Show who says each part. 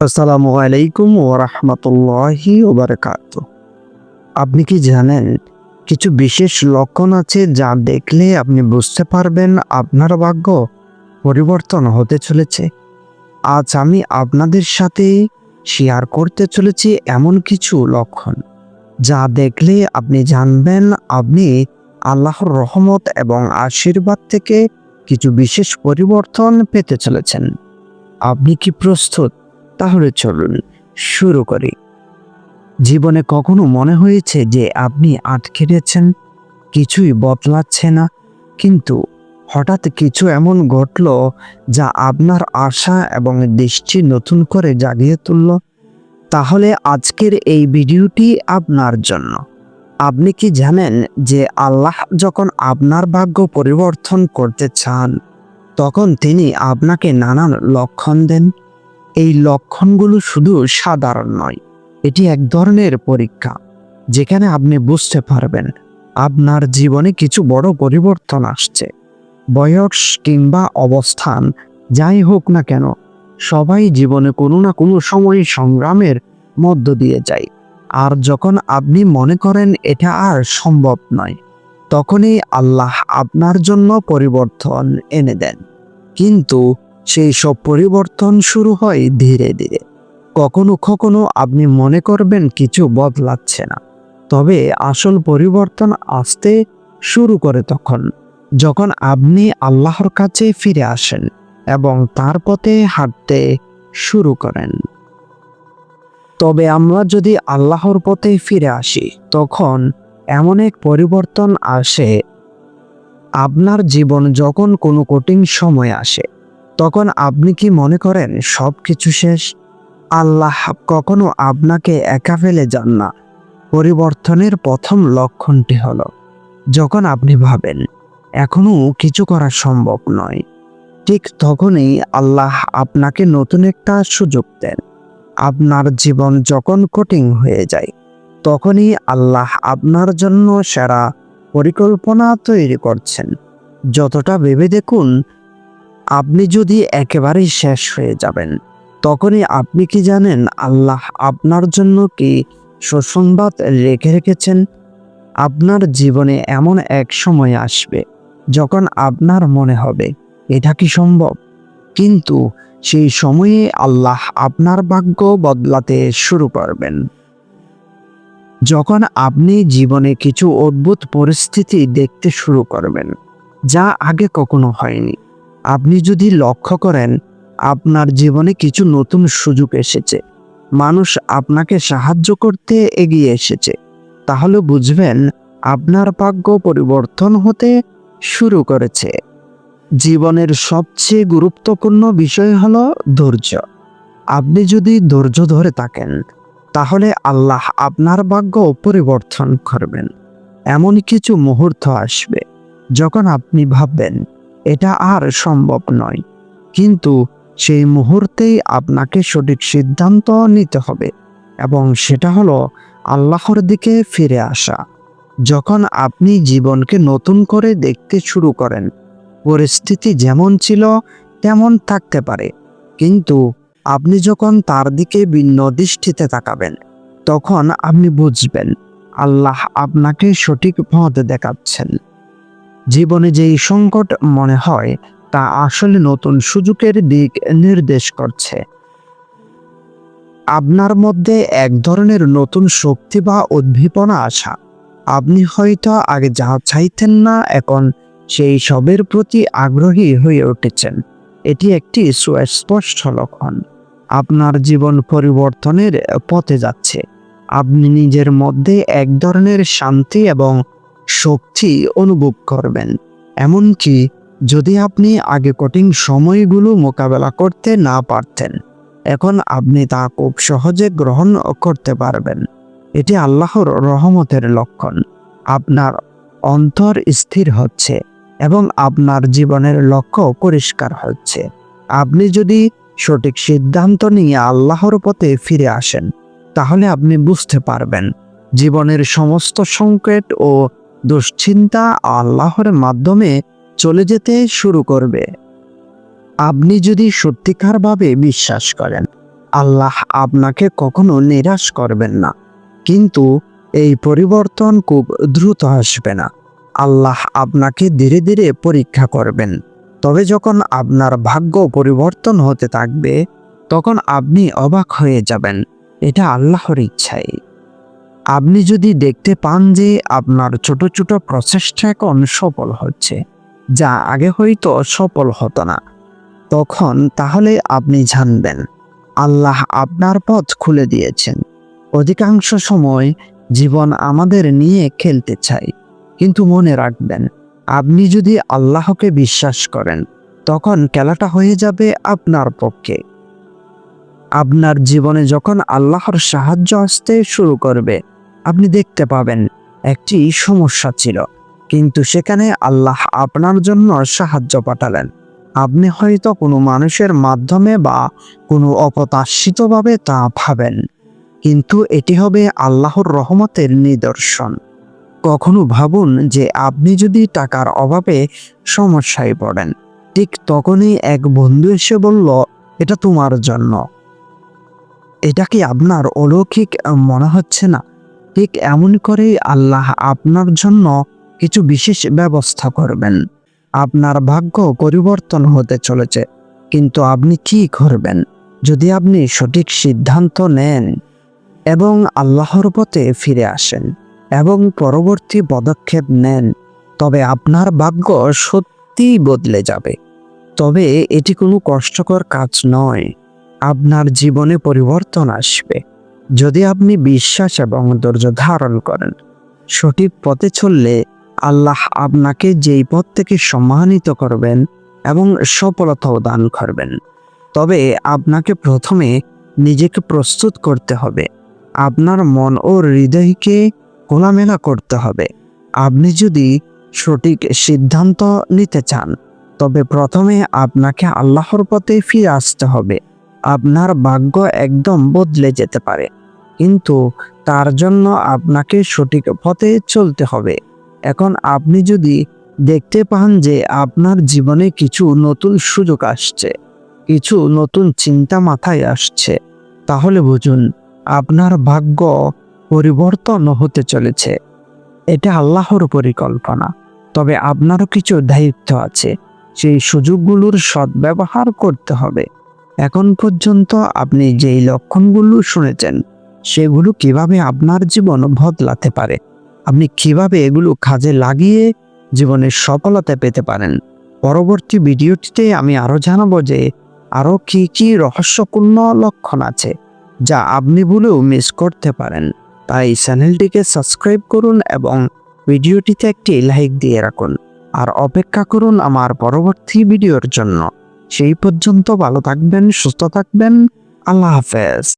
Speaker 1: আসসালামু আলাইকুম ও রহমতুল্লাহি ওবরকাত আপনি কি জানেন, কিছু বিশেষ লক্ষণ আছে যা দেখলে আপনি বুঝতে পারবেন আপনার ভাগ্য পরিবর্তন হতে চলেছে। আজ আমি আপনাদের সাথে শেয়ার করতে চলেছি এমন কিছু লক্ষণ যা দেখলে আপনি জানবেন আপনি আল্লাহর রহমত এবং আশীর্বাদ থেকে কিছু বিশেষ পরিবর্তন পেতে চলেছেন। আপনি কি প্রস্তুত? তাহলে চলুন, শুরু করি। জীবনে কখনো মনে হয়েছে যে আপনি আটকে গেছেন কিছুই বদলাচ্ছে না, কিন্তু হঠাৎ কিছু এমন ঘটল যা আপনার আশা এবং দৃষ্টি নতুন করে জাগিয়ে তুলল? তাহলে আজকের এই ভিডিওটি আপনার জন্য। আপনি কি জানেন যে আল্লাহ যখন আপনার ভাগ্য পরিবর্তন করতে চান, তখন তিনি আপনাকে নানান লক্ষণ দেন? এই লক্ষণগুলো শুধু সাধারণ নয়, এটি এক ধরনের পরীক্ষা, যেখানে আপনি বুঝতে পারবেন আপনার জীবনে কিছু বড় পরিবর্তন আসছে। বয়স কিংবা অবস্থান, যাই হোক না কেন, সবাই জীবনে কোনো না কোনো সময় সংগ্রামের মধ্য দিয়ে যায়। আর যখন আপনি মনে করেন এটা আর সম্ভব নয়, তখনই আল্লাহ আপনার জন্য পরিবর্তন এনে দেন। কিন্তু সেই সব পরিবর্তন শুরু হয় ধীরে ধীরে। কখনো কখনো আপনি মনে করবেন কিছু বদলাচ্ছে না। তবে আসল পরিবর্তন আসতে শুরু করে তখন, যখন আপনি আল্লাহর কাছে ফিরে আসেন এবং তার পথে হাঁটতে শুরু করেন। তবে আমরা যদি আল্লাহর পথে ফিরে আসি, তখন এমন এক পরিবর্তন আসে। আপনার জীবন যখন কোনো কঠিন সময় আসে তখন আপনি কি মনে করেন সব কিছু শেষ? আল্লাহ কখনো আপনাকে একা ফেলে যান না। পরিবর্তনের প্রথম লক্ষণটি হলো, যখন আপনি ভাবেন এখনও কিছু করা সম্ভব নয়। ঠিক তখনই আল্লাহ আপনাকে নতুন একটা সুযোগ দেন। আপনার জীবন যখন কঠিন হয়ে যায়, তখনই আল্লাহ আপনার জন্য সেরা পরিকল্পনা তৈরি করছেন। যতটা ভেবে দেখুন আপনি যদি একেবারেই শেষ হয়ে যাবেন, তখনই আপনি কি জানেন আল্লাহ আপনার জন্য কি সুসংবাদ রেখে রেখেছেন? আপনার জীবনে এমন এক সময় আসবে যখন আপনার মনে হবে, এটা কি সম্ভব? কিন্তু সেই সময়ে আল্লাহ আপনার ভাগ্য বদলাতে শুরু করবেন। যখন আপনি জীবনে কিছু অদ্ভুত পরিস্থিতি দেখতে শুরু করবেন, যা আগে কখনো হয়নি আপনি যদি লক্ষ্য করেন, আপনার জীবনে কিছু নতুন সুযোগ এসেছে। মানুষ আপনাকে সাহায্য করতে এগিয়ে এসেছে। তাহলে বুঝবেন, আপনার ভাগ্য পরিবর্তন হতে শুরু করেছে। জীবনের সবচেয়ে গুরুত্বপূর্ণ বিষয় হল ধৈর্য। আপনি যদি ধৈর্য ধরে থাকেন, তাহলে আল্লাহ আপনার ভাগ্য পরিবর্তন করবেন। এমন কিছু মুহূর্ত আসবে, যখন আপনি ভাববেন এটা আর সম্ভব নয়। কিন্তু সেই মুহূর্তেই আপনাকে সঠিক সিদ্ধান্ত নিতে হবে এবং সেটা হলো আল্লাহর দিকে ফিরে আসা। যখন আপনি জীবনকে নতুন করে দেখতে শুরু করেন, পরিস্থিতি যেমন ছিল তেমন থাকতে পারে। কিন্তু আপনি যখন তার দিকে ভিন্ন দৃষ্টিতে তাকাবেন, তখন আপনি বুঝবেন, আল্লাহ আপনাকে সঠিক পথ দেখাচ্ছেন। জীবনে যেই সংকট মনে হয়, তা আসলে নতুন সুযোগের দিক নির্দেশ করছে। আপনার মধ্যে এক ধরনের নতুন শক্তি বা উদ্দীপনা আসা। আপনি হয়তো আগে যা চাইতেন না, এখন সেই সবের প্রতি আগ্রহী হয়ে উঠেছেন। এটি একটি সুস্পষ্ট লক্ষণ। আপনার জীবন পরিবর্তনের পথে যাচ্ছে। আপনি নিজের মধ্যে এক ধরনের শান্তি এবং শক্তি অনুভব করবেন। এমনকি যদি আপনি আগে কঠিন সময়গুলো মোকাবেলা করতে না পারতেন, এখন আপনি তা খুব সহজে গ্রহণ করতে পারবেন। এটি আল্লাহর রহমতের লক্ষণ। আপনার অন্তর স্থির হচ্ছে এবং আপনার জীবনের লক্ষ্য পরিষ্কার হচ্ছে। আপনি যদি সঠিক সিদ্ধান্ত নিয়ে আল্লাহর পথে ফিরে আসেন, তাহলে আপনি বুঝতে পারবেন, জীবনের সমস্ত সংকেত ও দুশ্চিন্তা আল্লাহর মাধ্যমে চলে যেতে শুরু করবে। আপনি যদি সত্যিকারভাবে বিশ্বাস করেন, আল্লাহ আপনাকে কখনো নিরাশ করবেন না। কিন্তু এই পরিবর্তন খুব দ্রুত আসবে না। আল্লাহ আপনাকে ধীরে ধীরে পরীক্ষা করবেন। তবে যখন আপনার ভাগ্য পরিবর্তন হতে থাকবে, তখন আপনি অবাক হয়ে যাবেন। এটা আল্লাহর ইচ্ছাই। আপনি যদি দেখতে পান যে আপনার ছোট ছোট প্রচেষ্টা এখন সফল হচ্ছে, যা আগে হয়তো সফল হতো না, তখন তাহলে আপনি জানবেন, আল্লাহ আপনার পথ খুলে দিয়েছেন। অধিকাংশ সময় জীবন আমাদের নিয়ে খেলতে চাই, কিন্তু মনে রাখবেন, আপনি যদি আল্লাহকে বিশ্বাস করেন, তখন খেলাটা হয়ে যাবে আপনার পক্ষে। আপনার জীবনে যখন আল্লাহর সাহায্য আসতে শুরু করবে আপনি দেখতে পাবেন একটি সমস্যা ছিল। কিন্তু সেখানে আল্লাহ আপনার জন্য সাহায্য পাঠালেন। আপনি হয়তো কোনো মানুষের মাধ্যমে বা কোনো অপ্রত্যাশিতভাবে তা ভাবেন। কিন্তু এটি হবে আল্লাহর রহমতের নিদর্শন। কখনো ভাবুন যে আপনি যদি টাকার অভাবে সমস্যায় পড়েন, ঠিক তখনই এক বন্ধু এসে বলল, এটা তোমার জন্য। এটা কি আপনার অলৌকিক মনে হচ্ছে না? ঠিক এমন করেই আল্লাহ আপনার জন্য কিছু বিশেষ ব্যবস্থা করবেন। আপনার ভাগ্য পরিবর্তন হতে চলেছে, কিন্তু আপনি কি করবেন? যদি আপনি সঠিক সিদ্ধান্ত নেন এবং আল্লাহর পথে ফিরে আসেন এবং পরবর্তী পদক্ষেপ নেন, তবে আপনার ভাগ্য সত্যিই বদলে যাবে। তবে এটি কোনো কষ্টকর কাজ নয়। আপনার জীবনে পরিবর্তন আসবে। যদি আপনি বিশ্বাস এবং ধৈর্য ধারণ করেন, সঠিক পথে চললে আল্লাহ আপনাকে যেই পথ থেকে সম্মানিত করবেন এবং সফলতাও দান করবেন। তবে আপনাকে প্রথমে নিজেকে প্রস্তুত করতে হবে। আপনার মন ও হৃদয়কে খোলামেলা করতে হবে। আপনি যদি সঠিক সিদ্ধান্ত নিতে চান, তবে প্রথমে আপনাকে আল্লাহর পথে ফিরে আসতে হবে। আপনার ভাগ্য একদম বদলে যেতে পারে। কিন্তু তার জন্য আপনাকে সঠিক পথে চলতে হবে। এখন আপনি যদি দেখতে পান যে আপনার জীবনে কিছু নতুন সুযোগ আসছে, কিছু নতুন চিন্তা মাথায় আসছে, তাহলে বুঝুন আপনার ভাগ্য পরিবর্তন হতে চলেছে। এটা আল্লাহর পরিকল্পনা। তবে আপনারও কিছু দায়িত্ব আছে। সেই সুযোগগুলোর সদ্ব্যবহার করতে হবে। এখন পর্যন্ত আপনি যেই লক্ষণগুলো শুনেছেন সেগুলো কীভাবে আপনার জীবন বদলাতে পারে? আপনি কীভাবে এগুলো কাজে লাগিয়ে জীবনের সফলতা পেতে পারেন? পরবর্তী ভিডিওটিতে আমি আরও জানাব যে আরও কি কি রহস্যপূর্ণ লক্ষণ আছে যা আপনি বলেও মিস করতে পারেন। তাই চ্যানেলটিকে সাবস্ক্রাইব করুন এবং ভিডিওটিতে একটি লাইক দিয়ে রাখুন। আর অপেক্ষা করুন আমার পরবর্তী ভিডিওর জন্য। সেই পর্যন্ত ভালো থাকবেন, সুস্থ থাকবেন। আল্লাহ হাফেজ।